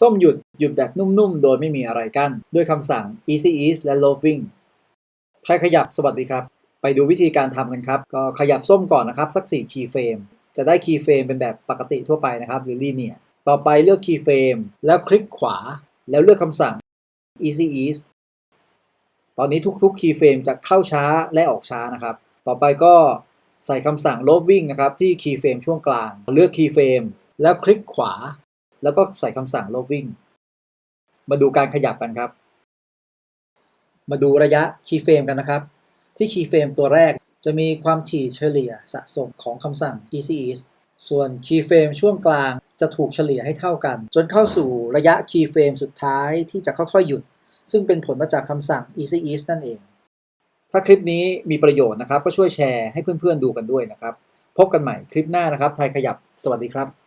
ส้มหยุดหยุดแบบนุ่มๆ โดยไม่มีอะไรกั้นด้วยคำสั่ง easy ease และ loving ไทยขยับสวัสดีครับ ไปดูวิธีการทำกันครับ ก็ขยับส้มก่อนนะครับ สัก4คีย์เฟรมจะได้คีย์เฟรมเป็นแบบปกติทั่วไปนะครับ หรือ linear ต่อไปเลือกคีย์เฟรมแล้วคลิกขวา แล้วเลือกคำสั่ง easy ease ตอนนี้ทุกๆคีย์เฟรมจะเข้าช้าและออกช้านะครับ ต่อไปก็ใส่คำสั่ง loving นะครับที่คีย์เฟรมช่วงกลาง เลือกคีย์เฟรมแล้วคลิกขวา แล้วก็ใส่คำสั่ง loving มาดูการขยับกันครับ มาดูระยะคีย์เฟรมกันนะครับ ที่คีย์เฟรมตัวแรกจะมีความถี่เฉลี่ยสะสมของคำสั่ง easy ease ส่วนคีย์เฟรมช่วงกลางจะถูกเฉลี่ยให้เท่ากัน จนเข้าสู่ระยะคีย์เฟรมสุดท้ายที่จะค่อยๆหยุด ซึ่งเป็นผลมาจากคำสั่ง easy ease นั่นเอง ถ้าคลิปนี้มีประโยชน์นะครับ ก็ช่วยแชร์ให้เพื่อนๆดูกันด้วยนะครับ พบกันใหม่คลิปหน้านะครับ ไทยขยับ สวัสดีครับ